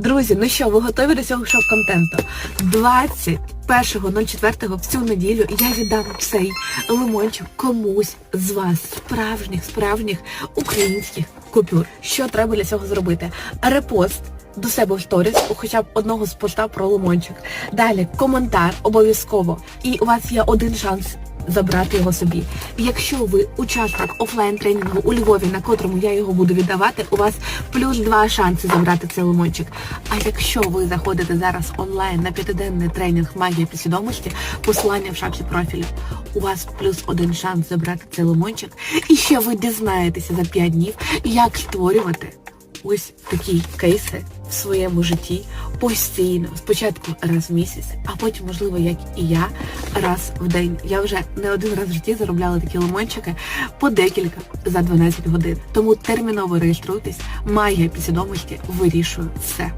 Друзі, ну що, ви готові до цього шоу-контенту? 21.04 в цю неділю я віддам цей лимончик комусь з вас, справжніх, справжніх українських купюр. Що треба для цього зробити? Репост до себе в сторіс, у хоча б одного з поста про лимончик. Далі коментар обов'язково. І у вас є один шанс забрати його собі. Якщо ви учасник офлайн тренінгу у Львові, на котрому я його буду віддавати, у вас плюс два шанси забрати цей лимончик. А якщо ви заходите зараз онлайн на п'ятиденний тренінг магія підсвідомості, посилання в шапці профілю, у вас плюс один шанс забрати цей лимончик. І ще ви дізнаєтеся за 5 днів, як створювати ось такі кейси в своєму житті постійно, спочатку раз в місяць, а потім, можливо, як і я, раз в день. Я вже не один раз в житті заробляла такі лимончики по декілька за 12 годин. Тому терміново реєструйтесь. Магія підсвідомості вирішує все.